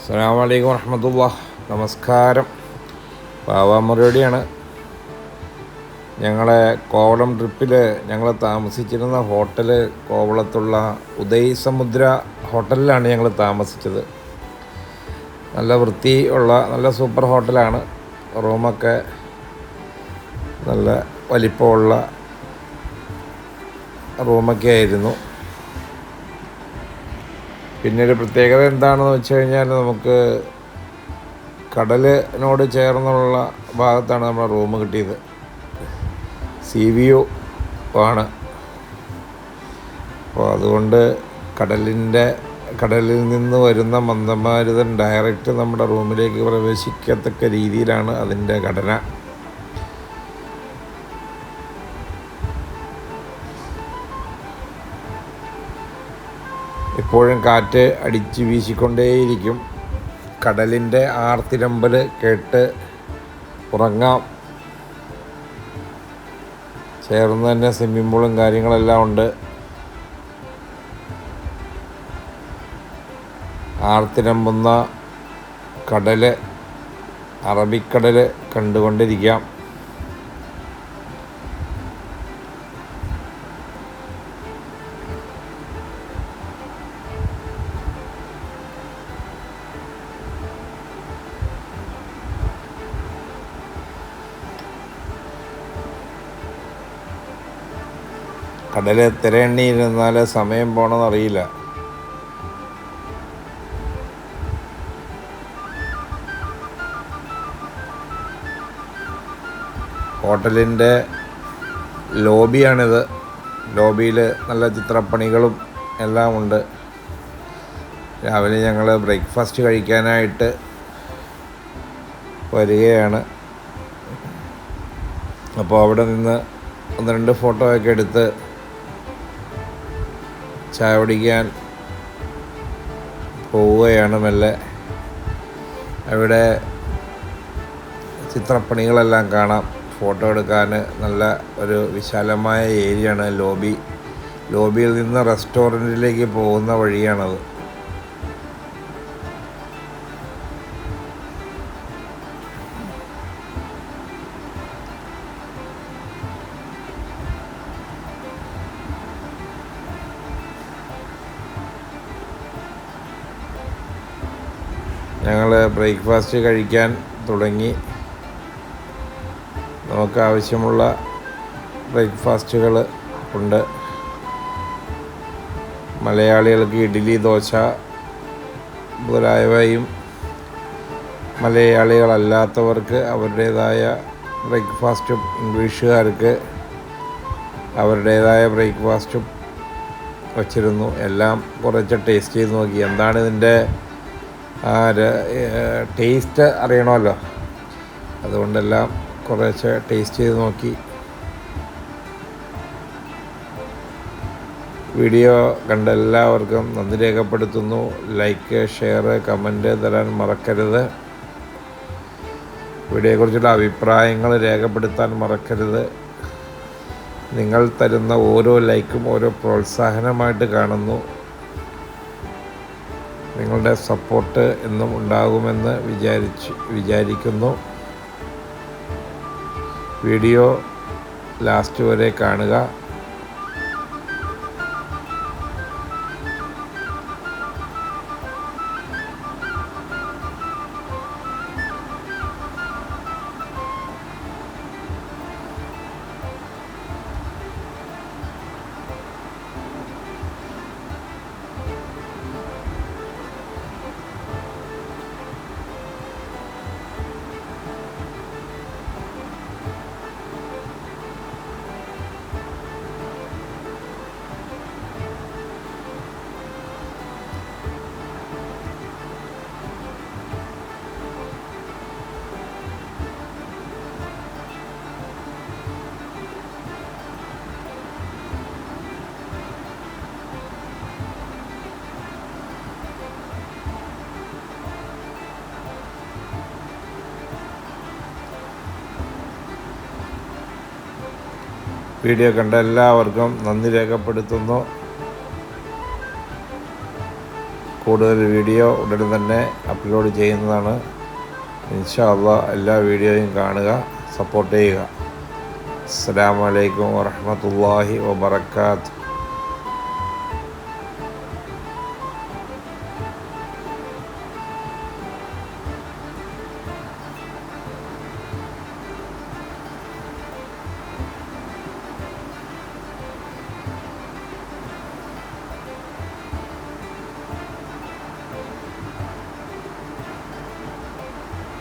അസ്സാം വലൈക്കും വറഹമത്തുള്ള നമസ്കാരം. പാവാമുറിയോടെയാണ്. ഞങ്ങളെ കോവളം ട്രിപ്പിൽ ഞങ്ങൾ താമസിച്ചിരുന്ന ഹോട്ടൽ കോവളത്തുള്ള ഉദയ് സമുദ്ര ഹോട്ടലിലാണ് ഞങ്ങൾ താമസിച്ചത്. നല്ല വൃത്തി ഉള്ള നല്ല സൂപ്പർ ഹോട്ടലാണ്. റൂമൊക്കെ നല്ല വലിപ്പമുള്ള റൂമൊക്കെ ആയിരുന്നു പിന്നെ ഒരു പ്രത്യേകത എന്താണെന്ന് വെച്ച് കഴിഞ്ഞാൽ നമുക്ക് കടലിനോട് ചേർന്നുള്ള ഭാഗത്താണ് നമ്മുടെ റൂം കിട്ടിയത്. സി വി യു ആണ്. അപ്പോൾ അതുകൊണ്ട് കടലിന്റെ കടലിൽ നിന്ന് വരുന്ന മന്ദമാരുതൻ ഡയറക്റ്റ് നമ്മുടെ റൂമിലേക്ക് പ്രവേശിക്കത്തക്ക രീതിയിലാണ് അതിന്റെ ഘടന. എപ്പോഴും കാറ്റ് അടിച്ച് വീശിക്കൊണ്ടേയിരിക്കും. കടലിന്റെ ആർത്തിരമ്പൽ കേട്ട് ഉറങ്ങാം. ചേർന്ന് തന്നെ സ്വിമ്മിംഗ് പൂളും കാര്യങ്ങളെല്ലാം ഉണ്ട്. ആർത്തിരമ്പുന്ന കടൽ അറബിക്കടൽ കണ്ടുകൊണ്ടിരിക്കാം. കടൽ തിരയെണ്ണിയിരുന്നാൽ സമയം പോണെന്നറിയില്ല ഹോട്ടലിന്റെ ലോബിയാണിത്. ലോബിയിൽ നല്ല ചിത്രപ്പണികളും എല്ലാം ഉണ്ട്. രാവിലെ ഞങ്ങൾ ബ്രേക്ക്ഫാസ്റ്റ് കഴിക്കാനായിട്ട് വരികയാണ്. അപ്പോൾ അവിടെ നിന്ന് ഒന്ന് രണ്ട് ഫോട്ടോ ഒക്കെ എടുത്ത് ചായ കുടിക്കാൻ പോവുകയാണ് മെല്ലെ. അവിടെ ചിത്രപ്പണികളെല്ലാം കാണാം. ഫോട്ടോ എടുക്കാൻ നല്ല ഒരു വിശാലമായ ഏരിയയാണ് ലോബി. ലോബിയിൽ നിന്ന് റെസ്റ്റോറന്റിലേക്ക് പോകുന്ന വഴിയാണത്. ഞങ്ങൾ ബ്രേക്ക്ഫാസ്റ്റ് കഴിക്കാൻ തുടങ്ങി. നമുക്ക് ആവശ്യമുള്ള ബ്രേക്ക്ഫാസ്റ്റുകൾ ഉണ്ട്. മലയാളികൾക്ക് ഇഡ്ഡലി ദോശ മുതലായവയും മലയാളികളല്ലാത്തവർക്ക് അവരുടേതായ ബ്രേക്ക്ഫാസ്റ്റും ഇംഗ്ലീഷുകാർക്ക് അവരുടേതായ ബ്രേക്ക്ഫാസ്റ്റും വച്ചിരുന്നു. എല്ലാം കുറച്ച് ടേസ്റ്റ് ചെയ്ത് നോക്കി. എന്താണ് ഇതിന്റെ ടേസ്റ്റ് അറിയണമല്ലോ. അതുകൊണ്ടെല്ലാം കുറേശ്ശെ ടേസ്റ്റ് ചെയ്ത് നോക്കി. വീഡിയോ കണ്ട എല്ലാവർക്കും നന്ദി രേഖപ്പെടുത്തുന്നു. ലൈക്ക് ഷെയർ കമന്റ് തരാൻ മറക്കരുത്. വീഡിയോയെക്കുറിച്ചുള്ള അഭിപ്രായങ്ങൾ രേഖപ്പെടുത്താൻ മറക്കരുത്. നിങ്ങൾ തരുന്ന ഓരോ ലൈക്കും ഓരോ പ്രോത്സാഹനമായിട്ട് കാണുന്നു. നിങ്ങളുടെ സപ്പോർട്ട് എന്നും ഉണ്ടാകുമെന്ന് വിചാരിച്ച് വിചാരിക്കുന്നു. വീഡിയോ ലാസ്റ്റ് വരെ കാണുക. വീഡിയോ കണ്ട എല്ലാവർക്കും നന്ദി രേഖപ്പെടുത്തുന്നു. കൂടുതൽ വീഡിയോ ഉടൻ തന്നെ അപ്ലോഡ് ചെയ്യുന്നതാണ്. ഇൻഷാല്ല എല്ലാ വീഡിയോയും കാണുക സപ്പോർട്ട് ചെയ്യുക. അസ്സാം വലൈക്കും വാഹമത്തല്ലാഹി വബർക്കാത്തു